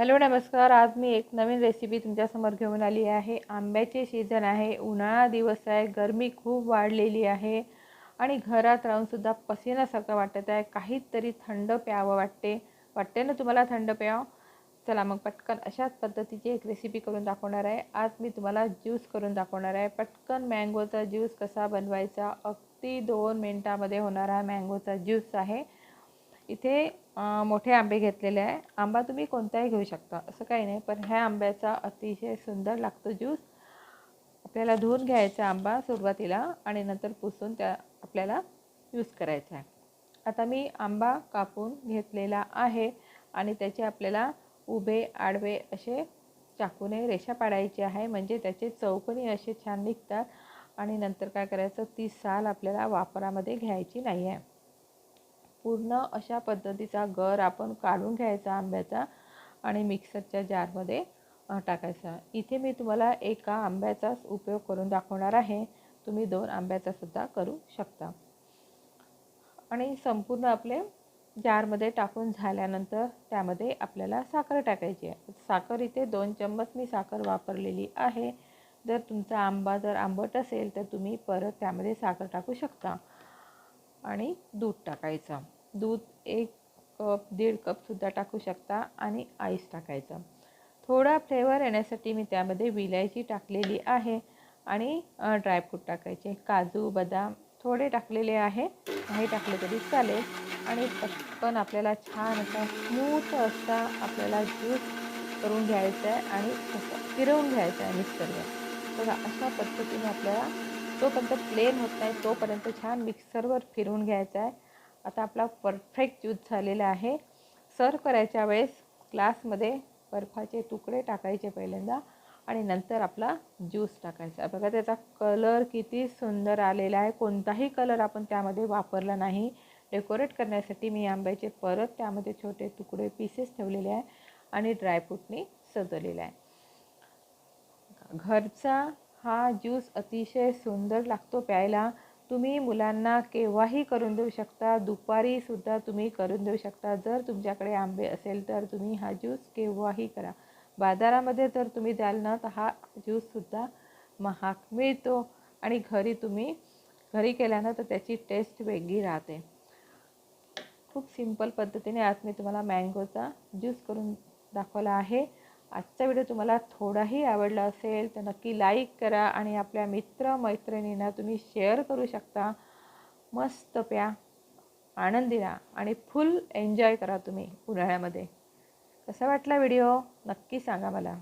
Hello नमस्कार. आज मी एक नवीन रेसिपी तुमच्यासमोर घेऊन आली आहे. आंब्याचे सीझन आहे. उन्हाळा दिवस आहे. गरमी खूप वाढलेली आहे. आणि घरात राहूनसुद्धा पसिनासारखं वाटत आहे. काहीतरी थंड प्यावं वाटते. वाटते ना तुम्हाला थंड प्यावं? चला मग पटकन अशाच पद्धतीची एक रेसिपी करून दाखवणार आहे. आज मी तुम्हाला ज्यूस करून दाखवणार आहे. पटकन मँगोचा ज्यूस कसा बनवायचा? अगदी दोन मिनटामध्ये होणारा मँगोचा ज्यूस आहे. इथे मोठे आंबे घेतलेले आहे. आंबा तुम्ही कोणताही घेऊ शकता. असं काही नाही पण ह्या आंब्याचा अतिशय सुंदर लागतो ज्यूस. आपल्याला धुवून घ्यायचा आंबा सुरुवातीला आणि नंतर पुसून त्या आपल्याला यूज करायचा आहे. आता मी आंबा कापून घेतलेला आहे आणि त्याचे आपल्याला उभे आडवे असे चाकूने रेषा पाडायची आहे. म्हणजे त्याचे चौकोनी असे छान निघतात आणि नंतर काय करायचं? ती साल आपल्याला वापरामध्ये घ्यायची नाही आहे. पूर्ण अशा पद्धतीचा गर आपण काढून घ्यायचा आंब्याचा आणि मिक्सरच्या जारमध्ये टाकायचा. इथे मी तुम्हाला एका आंब्याचाच उपयोग करून दाखवणार आहे. तुम्ही दोन आंब्याचा सुद्धा करू शकता. आणि संपूर्ण आपले जारमध्ये टाकून झाल्यानंतर त्यामध्ये आपल्याला साखर टाकायची आहे. साखर इथे दोन चम्मच मी साखर वापरलेली आहे. जर तुमचा आंबा जर आंबट असेल तर तुम्ही परत त्यामध्ये साखर टाकू शकता. आणि दूध टाकायचं. दूध एक कप दीड कपसुद्धा टाकू शकता आणि आईस टाकायचं. थोडा फ्लेवर येण्यासाठी मी त्यामध्ये विलायची टाकलेली आहे आणि ड्रायफ्रूट टाकायचे. काजू बदाम थोडे टाकलेले आहे. नाही टाकले तरी चालेल. आणि पटकन आपल्याला छान असा स्मूथ असा आपल्याला ज्यूस करून घ्यायचा आहे आणि फिरवून घ्यायचं आहे मिक्सरवर तर अशा पद्धतीने आपल्याला जोपर्यंत प्लेन होत नाही तोपर्यंत छान मिक्सरवर फिरवून घ्यायचा आहे. आता आपला परफेक्ट ज्यूस झालेला आहे. सर्व करायच्या वेळेस ग्लासमध्ये बर्फाचे तुकडे टाकायचे पहिल्यांदा आणि नंतर आपला ज्यूस टाकायचा. बघा त्याचा कलर किती सुंदर आलेला आहे. कोणताही कलर आपण त्यामध्ये वापरला नाही. डेकोरेट करण्यासाठी मी आंब्याचे परत त्यामध्ये छोटे तुकडे पीसेस ठेवलेले आहे आणि ड्रायफ्रूटनी सजवलेला आहे. घरचा हा ज्यूस अतिशय सुंदर लागतो प्यायला. तुम्ही मुलांना केव्हाही करून देऊ शकता. दुपारीसुद्धा तुम्ही करून देऊ शकता. जर तुमच्याकडे आंबे असेल तर तुम्ही हा ज्यूस केव्हाही करा. बाजारामध्ये जर तुम्ही द्याल ना तर हा ज्यूससुद्धा महाग मिळतो आणि घरी तुम्ही घरी केल्यानं तर त्याची टेस्ट वेगळी राहते. खूप सिंपल पद्धतीने आज मी तुम्हाला मँगोचा ज्यूस करून दाखवला आहे. आजचा व्हिडिओ तुम्हाला थोडाही आवडला असेल तर नक्की लाईक करा आणि आपल्या मित्रमैत्रिणींना तुम्ही शेअर करू शकता. मस्त प्या आनंदी राहा आणि फुल एन्जॉय करा तुम्ही उन्हाळ्यामध्ये. कसा वाटला व्हिडिओ? नक्की सांगा मला.